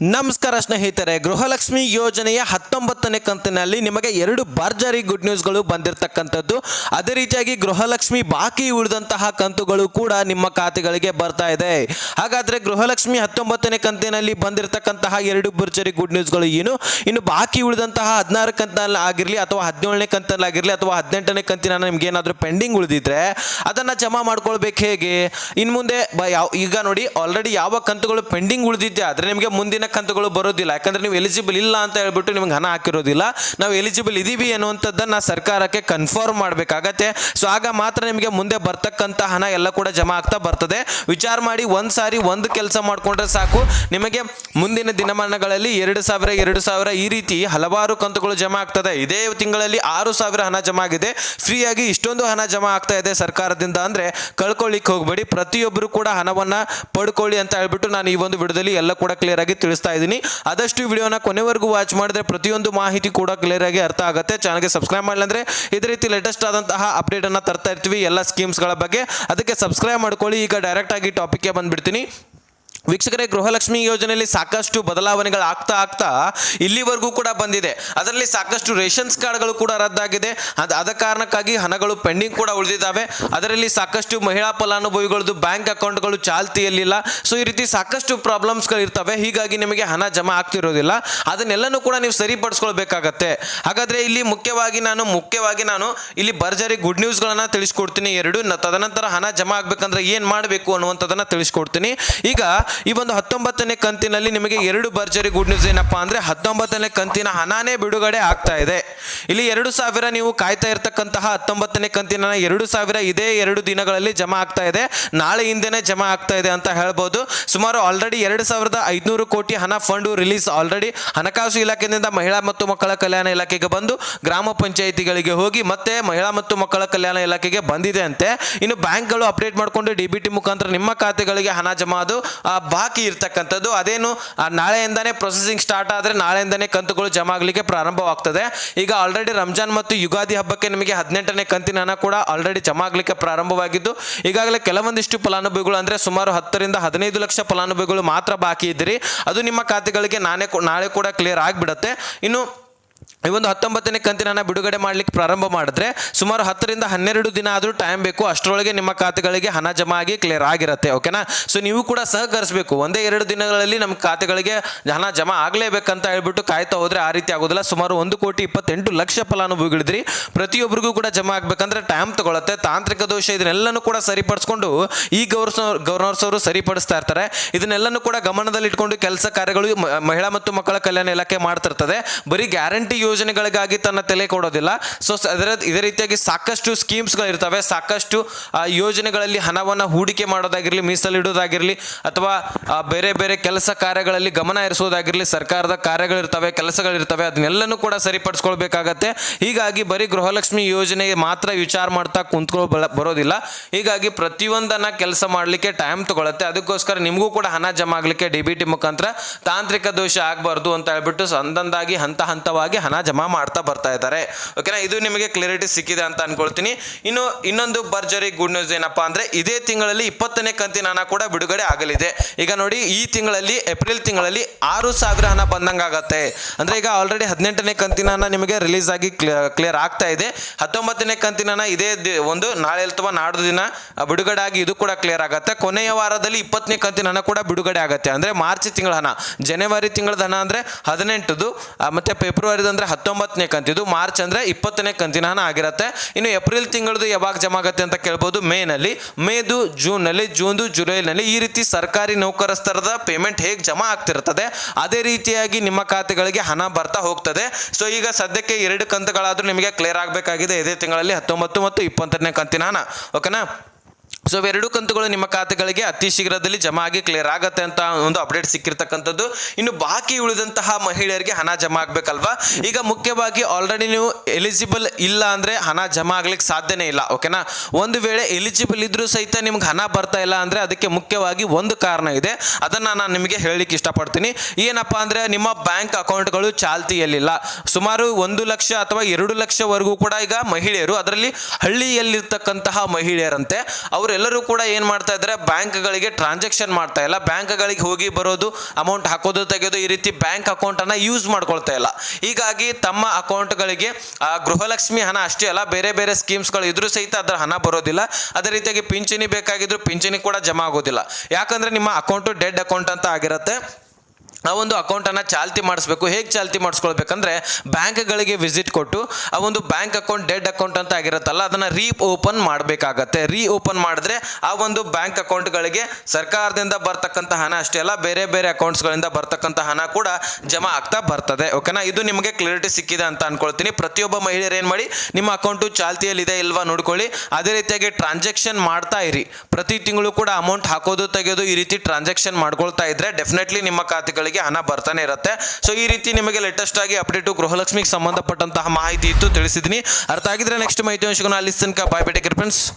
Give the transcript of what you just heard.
ನಮಸ್ಕಾರ ಸ್ನೇಹಿತರೆ, ಗೃಹಲಕ್ಷ್ಮಿ ಯೋಜನೆಯ ಹತ್ತೊಂಬತ್ತನೇ ಕಂತಿನಲ್ಲಿ ನಿಮಗೆ ಎರಡು ಭರ್ಜರಿ ಗುಡ್ ನ್ಯೂಸ್ಗಳು ಬಂದಿರತಕ್ಕಂಥದ್ದು. ಅದೇ ರೀತಿಯಾಗಿ ಗೃಹಲಕ್ಷ್ಮಿ ಬಾಕಿ ಉಳಿದಂತಹ ಕಂತುಗಳು ಕೂಡ ನಿಮ್ಮ ಖಾತೆಗಳಿಗೆ ಬರ್ತಾ ಇದೆ. ಹಾಗಾದ್ರೆ ಗೃಹಲಕ್ಷ್ಮಿ ಹತ್ತೊಂಬತ್ತನೇ ಕಂತಿನಲ್ಲಿ ಬಂದಿರತಕ್ಕಂತಹ ಎರಡು ಭರ್ಜರಿ ಗುಡ್ ನ್ಯೂಸ್ಗಳು ಏನು? ಇನ್ನು ಬಾಕಿ ಉಳಿದಂತಹ ಹದಿನಾರು ಕಂತಿನಲ್ಲಿ ಆಗಿರಲಿ ಅಥವಾ ಹದಿನೇಳನೇ ಕಂತಿನಲ್ಲಿ ಆಗಿರಲಿ ಅಥವಾ ಹದಿನೆಂಟನೇ ಕಂತಿನ ನಿಮ್ಗೆ ಏನಾದರೂ ಪೆಂಡಿಂಗ್ ಉಳಿದಿದ್ರೆ ಅದನ್ನು ಜಮಾ ಮಾಡ್ಕೊಳ್ಬೇಕು ಹೇಗೆ? ಇನ್ನು ಮುಂದೆ ಯಾವ ಈಗ ನೋಡಿ ಆಲ್ರೆಡಿ ಯಾವ ಕಂತುಗಳು ಪೆಂಡಿಂಗ್ ಉಳಿದಿದ್ದೆ ಆದರೆ ನಿಮಗೆ ಮುಂದಿನ ಕಂತುಗಳು ಬರೋದಿಲ್ಲ. ಯಾಕಂದ್ರೆ ನೀವು ಎಲಿಜಿಬಲ್ ಇಲ್ಲ ಅಂತ ಹೇಳ್ಬಿಟ್ಟು ನಿಮ್ಗೆ ಹಣ ಹಾಕಿರೋದಿಲ್ಲ. ನಾವು ಎಲಿಜಿಬಲ್ ಇದ್ದೀವಿ ಅನ್ನುವಂಥದ್ದನ್ನು ಸರ್ಕಾರಕ್ಕೆ ಕನ್ಫರ್ಮ್ ಮಾಡಬೇಕಾಗತ್ತೆ. ಸೊ ಆಗ ಮಾತ್ರ ನಿಮಗೆ ಮುಂದೆ ಬರ್ತಕ್ಕಂಥ ಹಣ ಎಲ್ಲ ಕೂಡ ಜಮಾ ಆಗ್ತಾ ಬರ್ತದೆ. ವಿಚಾರ ಮಾಡಿ ಒಂದು ಸಾರಿ ಒಂದು ಕೆಲಸ ಮಾಡಿಕೊಂಡ್ರೆ ಸಾಕು. ನಿಮಗೆ ಮುಂದಿನ ದಿನಮಾನಗಳಲ್ಲಿ ಎರಡು ಸಾವಿರ ಎರಡು ಸಾವಿರ ಈ ರೀತಿ ಹಲವಾರು ಕಂತುಗಳು ಜಮಾ ಆಗ್ತದೆ. ಇದೇ ತಿಂಗಳಲ್ಲಿ ಆರು ಸಾವಿರ ಹಣ ಜಮಾ ಆಗಿದೆ. ಫ್ರೀಯಾಗಿ ಇಷ್ಟೊಂದು ಹಣ ಜಮಾ ಆಗ್ತಾ ಇದೆ ಸರ್ಕಾರದಿಂದ ಅಂದರೆ ಕಳ್ಕೊಳ್ಳಿಕ್ಕೆ ಹೋಗಬೇಡಿ. ಪ್ರತಿಯೊಬ್ಬರು ಕೂಡ ಹಣವನ್ನು ಪಡ್ಕೊಳ್ಳಿ ಅಂತ ಹೇಳ್ಬಿಟ್ಟು ನಾನು ಈ ಒಂದು ವಿಡಿಯೋದಲ್ಲಿ ಎಲ್ಲ ಕೂಡ ಕ್ಲಿಯರ್ ಆಗಿ ತಿಳಿಸ್ತಾ ಇದ್ದೀನಿ. ಆದಷ್ಟು ವಿಡಿಯೋನ ಕೊನೆವರೆಗೂ ವಾಚ್ ಮಾಡಿದ್ರೆ ಪ್ರತಿಯೊಂದು ಮಾಹಿತಿ ಕೂಡ ಕ್ಲಿಯರ್ ಆಗಿ ಅರ್ಥ ಆಗುತ್ತೆ. ಚಾನಲ್ಗೆ ಸಬ್ಸ್ಕ್ರೈಬ್ ಮಾಡಲಂದ್ರೆ ಇದೇ ರೀತಿ ಲೇಟೆಸ್ಟ್ ಆದಂತಹ ಅಪ್ಡೇಟ್ ಅನ್ನ ತರ್ತಾ ಇರ್ತೀವಿ ಎಲ್ಲ ಸ್ಕೀಮ್ಸ್ಗಳ ಬಗ್ಗೆ. ಅದಕ್ಕೆ ಸಬ್ಸ್ಕ್ರೈಬ್ ಮಾಡ್ಕೊಳ್ಳಿ. ಈಗ ಡೈರೆಕ್ಟ್ ಆಗಿ ಟಾಪಿಕ್ಗೆ ಬಂದ್ಬಿಡ್ತೀನಿ. ವೀಕ್ಷಕರೇ, ಗೃಹಲಕ್ಷ್ಮಿ ಯೋಜನೆಯಲ್ಲಿ ಸಾಕಷ್ಟು ಬದಲಾವಣೆಗಳು ಆಗ್ತಾ ಆಗ್ತಾ ಇಲ್ಲಿವರೆಗೂ ಕೂಡ ಬಂದಿದೆ. ಅದರಲ್ಲಿ ಸಾಕಷ್ಟು ರೇಷನ್ಸ್ ಕಾರ್ಡ್ಗಳು ಕೂಡ ರದ್ದಾಗಿದೆ. ಅದು ಅದ ಕಾರಣಕ್ಕಾಗಿ ಹಣಗಳು ಪೆಂಡಿಂಗ್ ಕೂಡ ಉಳಿದಿದ್ದಾವೆ. ಅದರಲ್ಲಿ ಸಾಕಷ್ಟು ಮಹಿಳಾ ಫಲಾನುಭವಿಗಳದ್ದು ಬ್ಯಾಂಕ್ ಅಕೌಂಟ್ಗಳು ಚಾಲ್ತಿಯಲ್ಲಿಲ್ಲ. ಸೊ, ಈ ರೀತಿ ಸಾಕಷ್ಟು ಪ್ರಾಬ್ಲಮ್ಸ್ಗಳು ಇರ್ತವೆ. ಹೀಗಾಗಿ ನಿಮಗೆ ಹಣ ಜಮಾ ಆಗ್ತಿರೋದಿಲ್ಲ. ಅದನ್ನೆಲ್ಲನೂ ಕೂಡ ನೀವು ಸರಿಪಡಿಸ್ಕೊಳ್ಬೇಕಾಗತ್ತೆ. ಹಾಗಾದರೆ ಇಲ್ಲಿ ಮುಖ್ಯವಾಗಿ ನಾನು ಮುಖ್ಯವಾಗಿ ನಾನು ಇಲ್ಲಿ ಭರ್ಜರಿ ಗುಡ್ ನ್ಯೂಸ್ಗಳನ್ನು ತಿಳಿಸ್ಕೊಡ್ತೀನಿ. ಎರಡು ತದನಂತರ ಹಣ ಜಮಾ ಆಗಬೇಕಂದ್ರೆ ಏನು ಮಾಡಬೇಕು ಅನ್ನುವಂಥದ್ದನ್ನು ತಿಳಿಸ್ಕೊಡ್ತೀನಿ. ಈಗ ಈ ಒಂದು ಹತ್ತೊಂಬತ್ತನೇ ಕಂತಿನಲ್ಲಿ ನಿಮಗೆ ಎರಡು ಭರ್ಜರಿ ಗುಡ್ ನ್ಯೂಸ್ ಏನಪ್ಪಾ ಅಂದ್ರೆ ಹತ್ತೊಂಬತ್ತನೇ ಕಂತಿನ ಹಣನೇ ಬಿಡುಗಡೆ ಆಗ್ತಾ ಇದೆ. ಇಲ್ಲಿ ಎರಡು ಸಾವಿರ ನೀವು ಕಾಯ್ತಾ ಇರತಕ್ಕಂತಹ ಹತ್ತೊಂಬತ್ತನೇ ಕಂತಿನ ಎರಡು ಸಾವಿರ ಇದೇ ಎರಡು ದಿನಗಳಲ್ಲಿ ಜಮಾ ಆಗ್ತಾ ಇದೆ. ನಾಳೆ ಹಿಂದೆನೆ ಜಮಾ ಆಗ್ತಾ ಇದೆ ಅಂತ ಹೇಳ್ಬೋದು. ಸುಮಾರು ಆಲ್ರೆಡಿ ಎರಡು ಸಾವಿರದ ಐದುನೂರು ಕೋಟಿ ಹಣ ಫಂಡ್ ರಿಲೀಸ್ ಆಲ್ರೆಡಿ ಹಣಕಾಸು ಇಲಾಖೆಯಿಂದ ಮಹಿಳಾ ಮತ್ತು ಮಕ್ಕಳ ಕಲ್ಯಾಣ ಇಲಾಖೆಗೆ ಬಂದು ಗ್ರಾಮ ಪಂಚಾಯಿತಿಗಳಿಗೆ ಹೋಗಿ ಮತ್ತೆ ಮಹಿಳಾ ಮತ್ತು ಮಕ್ಕಳ ಕಲ್ಯಾಣ ಇಲಾಖೆಗೆ ಬಂದಿದೆ ಅಂತೆ. ಇನ್ನು ಬ್ಯಾಂಕ್ಗಳು ಅಪ್ಡೇಟ್ ಮಾಡಿಕೊಂಡು ಡಿ ಬಿ ಟಿ ಮುಖಾಂತರ ನಿಮ್ಮ ಖಾತೆಗಳಿಗೆ ಹಣ ಜಮಾ ಅದು ಬಾಕಿ ಇರ್ತಕ್ಕಂಥದ್ದು. ಅದೇನು ನಾಳೆಯಿಂದನೇ ಪ್ರೊಸೆಸಿಂಗ್ ಸ್ಟಾರ್ಟ್ ಆದರೆ ನಾಳೆಯಿಂದಾನೇ ಕಂತುಗಳು ಜಮಾ ಆಗಲಿಕ್ಕೆ ಪ್ರಾರಂಭವಾಗ್ತದೆ. ಈಗ ಆಲ್ರೆಡಿ ರಂಜಾನ್ ಮತ್ತು ಯುಗಾದಿ ಹಬ್ಬಕ್ಕೆ ನಿಮಗೆ ಹದಿನೆಂಟನೇ ಕಂತಿನ ಹಣ ಕೂಡ ಆಲ್ರೆಡಿ ಜಮಾ ಆಗಲಿಕ್ಕೆ ಪ್ರಾರಂಭವಾಗಿದ್ದು, ಈಗಾಗಲೇ ಕೆಲವೊಂದಿಷ್ಟು ಫಲಾನುಭವಿಗಳು ಅಂದರೆ ಸುಮಾರು ಹತ್ತರಿಂದ ಹದಿನೈದು ಲಕ್ಷ ಫಲಾನುಭವಿಗಳು ಮಾತ್ರ ಬಾಕಿ ಇದ್ದೀರಿ. ಅದು ನಿಮ್ಮ ಖಾತೆಗಳಿಗೆ ನಾನೇ ನಾಳೆ ಕೂಡ ಕ್ಲಿಯರ್ ಆಗಿಬಿಡುತ್ತೆ. ಇನ್ನು ಈ ಒಂದು ಹತ್ತೊಂಬತ್ತನೇ ಕಂತಿನ ಬಿಡುಗಡೆ ಮಾಡಲಿಕ್ಕೆ ಪ್ರಾರಂಭ ಮಾಡಿದ್ರೆ ಸುಮಾರು ಹತ್ತರಿಂದ ಹನ್ನೆರಡು ದಿನ ಆದರೂ ಟೈಮ್ ಬೇಕು. ಅಷ್ಟರೊಳಗೆ ನಿಮ್ಮ ಖಾತೆಗಳಿಗೆ ಹಣ ಜಮಾ ಆಗಿ ಕ್ಲಿಯರ್ ಆಗಿರುತ್ತೆ ಓಕೆನಾ ಸೊ ನೀವು ಕೂಡ ಸಹಕರಿಸಬೇಕು. ಒಂದೇ ಎರಡು ದಿನಗಳಲ್ಲಿ ನಮ್ಮ ಖಾತೆಗಳಿಗೆ ಹಣ ಜಮಾ ಆಗಲೇಬೇಕಂತ ಹೇಳ್ಬಿಟ್ಟು ಕಾಯ್ತಾ ಹೋದ್ರೆ ಆ ರೀತಿ ಆಗೋದಿಲ್ಲ. ಸುಮಾರು ಒಂದು ಕೋಟಿ ಇಪ್ಪತ್ತೆಂಟು ಲಕ್ಷ ಫಲಾನುಭವಿಗಳಿದ್ರಿ. ಪ್ರತಿಯೊಬ್ಬರಿಗೂ ಕೂಡ ಜಮಾ ಆಗಬೇಕಂದ್ರೆ ಟೈಮ್ ತಗೊಳುತ್ತೆ. ತಾಂತ್ರಿಕ ದೋಷ ಇದನ್ನೆಲ್ಲನೂ ಕೂಡ ಸರಿಪಡಿಸ್ಕೊಂಡು ಈ ಗೌರ್ಸ್ ಗವರ್ನರ್ಸ್ ಅವರು ಸರಿಪಡಿಸ್ತಾ ಇರ್ತಾರೆ. ಇದನ್ನೆಲ್ಲನೂ ಕೂಡ ಗಮನದಲ್ಲಿ ಇಟ್ಕೊಂಡು ಕೆಲಸ ಕಾರ್ಯಗಳು ಮಹಿಳಾ ಮತ್ತು ಮಕ್ಕಳ ಕಲ್ಯಾಣ ಇಲಾಖೆ ಮಾಡ್ತಿರ್ತದೆ. ಬರೀ ಗ್ಯಾರಂಟಿ ಯೋಜನೆಗಳಿಗಾಗಿ ತನ್ನ ತಲೆ ಕೊಡೋದಿಲ್ಲ. ಸೊ, ಅದರ, ಇದೇ ರೀತಿಯಾಗಿ ಸಾಕಷ್ಟು ಸ್ಕೀಮ್ಸ್ಗಳಿರ್ತವೆ. ಸಾಕಷ್ಟು ಯೋಜನೆಗಳಲ್ಲಿ ಹಣವನ್ನು ಹೂಡಿಕೆ ಮಾಡೋದಾಗಿರಲಿ ಮೀಸಲಿಡೋದಾಗಿರಲಿ ಅಥವಾ ಬೇರೆ ಬೇರೆ ಕೆಲಸ ಕಾರ್ಯಗಳಲ್ಲಿ ಗಮನ ಹರಿಸೋದಾಗಿರಲಿ ಸರ್ಕಾರದ ಕಾರ್ಯಗಳಿರ್ತವೆ, ಕೆಲಸಗಳಿರ್ತವೆ, ಅದನ್ನೆಲ್ಲನೂ ಕೂಡ ಸರಿಪಡಿಸ್ಕೊಳ್ಬೇಕಾಗತ್ತೆ. ಹೀಗಾಗಿ ಬರೀ ಗೃಹಲಕ್ಷ್ಮಿ ಯೋಜನೆಗೆ ಮಾತ್ರ ವಿಚಾರ ಮಾಡ್ತಾ ಕುಂತ್ಕೊಳ್ಳೋ ಬರೋದಿಲ್ಲ. ಹೀಗಾಗಿ ಪ್ರತಿಯೊಂದನ್ನು ಕೆಲಸ ಮಾಡಲಿಕ್ಕೆ ಟೈಮ್ ತಗೊಳ್ಳುತ್ತೆ ಅದಕ್ಕೋಸ್ಕರ ನಿಮಗೂ ಕೂಡ ಹಣ ಜಮಾ ಆಗಲಿಕ್ಕೆ ಡಿ ಬಿ ಟಿ ಮುಖಾಂತರ ತಾಂತ್ರಿಕ ದೋಷ ಆಗಬಾರ್ದು ಅಂತ ಹೇಳ್ಬಿಟ್ಟು ಸಂದಂದಾಗಿ ಹಂತ ಹಂತವಾಗಿ ಹಣ ಜಮಾ ಮಾಡ್ತಾ ಬರ್ತಾ ಇದ್ದಾರೆ. ಓಕೆನಾ ಇದು ನಿಮಗೆ ಕ್ಲಿಯರಿಟಿ ಸಿಕ್ಕಿದೆ ಅಂತ ಅನ್ಕೊಳ್ತೀನಿ. ಇನ್ನು, ಇನ್ನೊಂದು ಭರ್ಜರಿ ಗುಡ್ ನ್ಯೂಸ್ ಏನಪ್ಪಾ ಅಂದ್ರೆ, ಇದೇ ತಿಂಗಳಲ್ಲಿ ಇಪ್ಪತ್ತನೇ ಕಂತಿನ ಹಣ ಕೂಡ ಬಿಡುಗಡೆ ಆಗಲಿದೆ. ಈಗ ನೋಡಿ, ಈ ತಿಂಗಳಲ್ಲಿ ಏಪ್ರಿಲ್ ತಿಂಗಳಲ್ಲಿ ಆರು ಸಾವಿರ ಹಣ ಬಂದಂಗಾಗತ್ತೆ ಅಂದ್ರೆ ಈಗ ಆಲ್ರೆಡಿ ಹದಿನೆಂಟನೇ ಕಂತಿನ ಹಣ ನಿಮಗೆ ರಿಲೀಸ್ ಆಗಿ ಕ್ಲಿಯರ್ ಆಗ್ತಾ ಇದೆ. ಹತ್ತೊಂಬತ್ತನೇ ಕಂತಿನ ಹಣ ಇದೇ ಒಂದು ನಾಳೆ ಅಥವಾ ನಾಡು ದಿನ ಬಿಡುಗಡೆ ಆಗಿ ಇದು ಕೂಡ ಕ್ಲಿಯರ್ ಆಗುತ್ತೆ. ಕೊನೆಯ ವಾರದಲ್ಲಿ ಇಪ್ಪತ್ತನೇ ಕಂತಿನ ಹಣ ಕೂಡ ಬಿಡುಗಡೆ ಆಗುತ್ತೆ. ಅಂದ್ರೆ ಮಾರ್ಚ್ ತಿಂಗಳ ಹಣ, ಜನವರಿ ತಿಂಗಳದ ಹಣ ಅಂದ್ರೆ ಹದಿನೆಂಟದು ಮತ್ತೆ ಫೆಬ್ರವರಿದು ಅಂದ್ರೆ ಹತ್ತೊಂಬತ್ತನೇ ಕಂತಿದು ಮಾರ್ಚ್ ಅಂದ್ರೆ ಇಪ್ಪತ್ತನೇ ಕಂತಿನ ಆಗಿರುತ್ತೆ. ಇನ್ನು ಏಪ್ರಿಲ್ ತಿಂಗಳದು ಯಾವಾಗ ಜಮಾ ಆಗುತ್ತೆ ಅಂತ ಕೇಳ್ಬೋದು, ಮೇನಲ್ಲಿ. ಮೇದು, ಜೂನ್ನಲ್ಲಿ, ಜೂನ್ದು, ಜುಲೈನಲ್ಲಿ ಈ ರೀತಿ ಸರ್ಕಾರಿ ನೌಕರಸ್ಥರದ ಪೇಮೆಂಟ್ ಹೇಗೆ ಜಮಾ ಆಗ್ತಿರ್ತದೆ, ಅದೇ ರೀತಿಯಾಗಿ ನಿಮ್ಮ ಖಾತೆಗಳಿಗೆ ಹಣ ಬರ್ತಾ ಹೋಗ್ತದೆ. ಸೊ ಈಗ ಸದ್ಯಕ್ಕೆ ಎರಡು ಕಂತುಗಳಾದ್ರೂ ನಿಮಗೆ ಕ್ಲಿಯರ್ ಆಗಬೇಕಾಗಿದೆ. ಇದೇ ತಿಂಗಳಲ್ಲಿ ಹತ್ತೊಂಬತ್ತು ಮತ್ತು ಇಪ್ಪತ್ತನೇ ಕಂತಿನ ಓಕೆನಾ ಸೊ ಇವೆರಡು ಕಂತುಗಳು ನಿಮ್ಮ ಖಾತೆಗಳಿಗೆ ಅತಿ ಶೀಘ್ರದಲ್ಲಿ ಜಮಾ ಆಗಿ ಕ್ಲಿಯರ್ ಆಗತ್ತೆ ಅಂತ ಒಂದು ಅಪ್ಡೇಟ್ ಸಿಕ್ಕಿರ್ತಕ್ಕಂಥದ್ದು. ಇನ್ನು ಬಾಕಿ ಉಳಿದಂತಹ ಮಹಿಳೆಯರಿಗೆ ಹಣ ಜಮಾ ಆಗಬೇಕಲ್ವಾ? ಈಗ ಮುಖ್ಯವಾಗಿ ಆಲ್ರೆಡಿ ನೀವು ಎಲಿಜಿಬಲ್ ಇಲ್ಲ ಅಂದ್ರೆ ಹಣ ಜಮಾ ಆಗ್ಲಿಕ್ಕೆ ಸಾಧ್ಯನೇ ಇಲ್ಲ ಓಕೆನಾ ಒಂದು ವೇಳೆ ಎಲಿಜಿಬಲ್ ಇದ್ರೂ ಸಹಿತ ನಿಮ್ಗೆ ಹಣ ಬರ್ತಾ ಇಲ್ಲ ಅಂದ್ರೆ ಅದಕ್ಕೆ ಮುಖ್ಯವಾಗಿ ಒಂದು ಕಾರಣ ಇದೆ. ಅದನ್ನ ನಾನು ನಿಮಗೆ ಹೇಳಲಿಕ್ಕೆ ಇಷ್ಟಪಡ್ತೀನಿ. ಏನಪ್ಪಾ ಅಂದ್ರೆ ನಿಮ್ಮ ಬ್ಯಾಂಕ್ ಅಕೌಂಟ್ಗಳು ಚಾಲ್ತಿಯಲ್ಲಿಲ್ಲ. ಸುಮಾರು ಒಂದು ಲಕ್ಷ ಅಥವಾ ಎರಡು ಲಕ್ಷವರೆಗೂ ಕೂಡ ಈಗ ಮಹಿಳೆಯರು ಅದರಲ್ಲಿ ಹಳ್ಳಿಯಲ್ಲಿರ್ತಕ್ಕಂತಹ ಮಹಿಳೆಯರಂತೆ ಅವರೆಲ್ಲ ಎಲ್ಲರೂ ಕೂಡ ಏನು ಮಾಡ್ತಾ ಇದ್ದಾರೆ? ಬ್ಯಾಂಕ್ಗಳಿಗೆ ಟ್ರಾನ್ಸಾಕ್ಷನ್ ಮಾಡ್ತಾ ಇಲ್ಲ. ಬ್ಯಾಂಕ್ಗಳಿಗೆ ಹೋಗಿ ಬರೋದು ಅಮೌಂಟ್ ಹಾಕೋದು ತೆಗೆಯೋದು ಈ ರೀತಿ ಬ್ಯಾಂಕ್ ಅಕೌಂಟನ್ನು ಯೂಸ್ ಮಾಡ್ಕೊಳ್ತಾ ಇಲ್ಲ. ಹೀಗಾಗಿ ತಮ್ಮ ಅಕೌಂಟ್ಗಳಿಗೆ ಗೃಹಲಕ್ಷ್ಮಿ ಹಣ ಅಷ್ಟೇ ಅಲ್ಲ, ಬೇರೆ ಬೇರೆ ಸ್ಕೀಮ್ಸ್ಗಳು ಇದ್ರೂ ಸಹಿತ ಅದರ ಹಣ ಬರೋದಿಲ್ಲ. ಅದೇ ರೀತಿಯಾಗಿ ಪಿಂಚಣಿ ಬೇಕಾಗಿದ್ದರೂ ಪಿಂಚಣಿ ಕೂಡ ಜಮಾ ಆಗೋದಿಲ್ಲ. ಯಾಕಂದರೆ ನಿಮ್ಮ ಅಕೌಂಟು ಡೆಡ್ ಅಕೌಂಟ್ ಅಂತ ಆಗಿರುತ್ತೆ. ಆ ಒಂದು ಅಕೌಂಟನ್ನು ಚಾಲ್ತಿ ಮಾಡಿಸ್ಬೇಕು. ಹೇಗೆ ಚಾಲ್ತಿ ಮಾಡಿಸ್ಕೊಳ್ಬೇಕಂದ್ರೆ ಬ್ಯಾಂಕ್ಗಳಿಗೆ ವಿಸಿಟ್ ಕೊಟ್ಟು ಆ ಒಂದು ಬ್ಯಾಂಕ್ ಅಕೌಂಟ್, ಡೆಡ್ ಅಕೌಂಟ್ ಅಂತ ಆಗಿರುತ್ತಲ್ಲ, ಅದನ್ನು ರೀ ಓಪನ್ ಮಾಡಬೇಕಾಗತ್ತೆ. ರೀ ಓಪನ್ ಮಾಡಿದ್ರೆ ಆ ಒಂದು ಬ್ಯಾಂಕ್ ಅಕೌಂಟ್ಗಳಿಗೆ ಸರ್ಕಾರದಿಂದ ಬರ್ತಕ್ಕಂಥ ಹಣ, ಅಷ್ಟೇ ಅಲ್ಲ, ಬೇರೆ ಬೇರೆ ಅಕೌಂಟ್ಸ್ಗಳಿಂದ ಬರ್ತಕ್ಕಂಥ ಹಣ ಕೂಡ ಜಮಾ ಆಗ್ತಾ ಬರ್ತದೆ. ಓಕೆನಾ? ಇದು ನಿಮಗೆ ಕ್ಲಿಯರಿಟಿ ಸಿಕ್ಕಿದೆ ಅಂತ ಅನ್ಕೊಳ್ತೀನಿ. ಪ್ರತಿಯೊಬ್ಬ ಮಹಿಳೆಯರು ಏನು ಮಾಡಿ, ನಿಮ್ಮ ಅಕೌಂಟು ಚಾಲ್ತಿಯಲ್ಲಿದೆ ಇಲ್ವಾ ನೋಡ್ಕೊಳ್ಳಿ. ಅದೇ ರೀತಿಯಾಗಿ ಟ್ರಾನ್ಸಾಕ್ಷನ್ ಮಾಡ್ತಾ ಇರಿ. ಪ್ರತಿ ತಿಂಗಳು ಕೂಡ ಅಮೌಂಟ್ ಹಾಕೋದು ತೆಗೆಯೋದು ಈ ರೀತಿ ಟ್ರಾನ್ಸಾಕ್ಷನ್ ಮಾಡ್ಕೊಳ್ತಾ ಇದ್ರೆ ಡೆಫಿನೆಟ್ಲಿ ನಿಮ್ಮ ಖಾತೆಗಳಿಗೆ ಹಣ ಬರ್ತಾನೆ ಇರುತ್ತೆ. ಸೊ ಈ ರೀತಿ ನಿಮಗೆ ಲೇಟೆಸ್ಟ್ ಆಗಿ ಅಪ್ಡೇಟು ಗೃಹಲಕ್ಷ್ಮಿಗೆ ಸಂಬಂಧಪಟ್ಟಂತಹ ಮಾಹಿತಿ ಇತ್ತು ತಿಳಿಸಿದ್ದೀನಿ ಅರ್ಥ ಆಗಿದ್ರೆ ನೆಕ್ಸ್ಟ್ ಮಾಹಿತಿ ಅಂಶಗಳನ್ನ ಅಲ್ಲಿ ತನಕ ಬಾಯ್ ಬೇಟೆ ಫ್ರೆಂಡ್ಸ್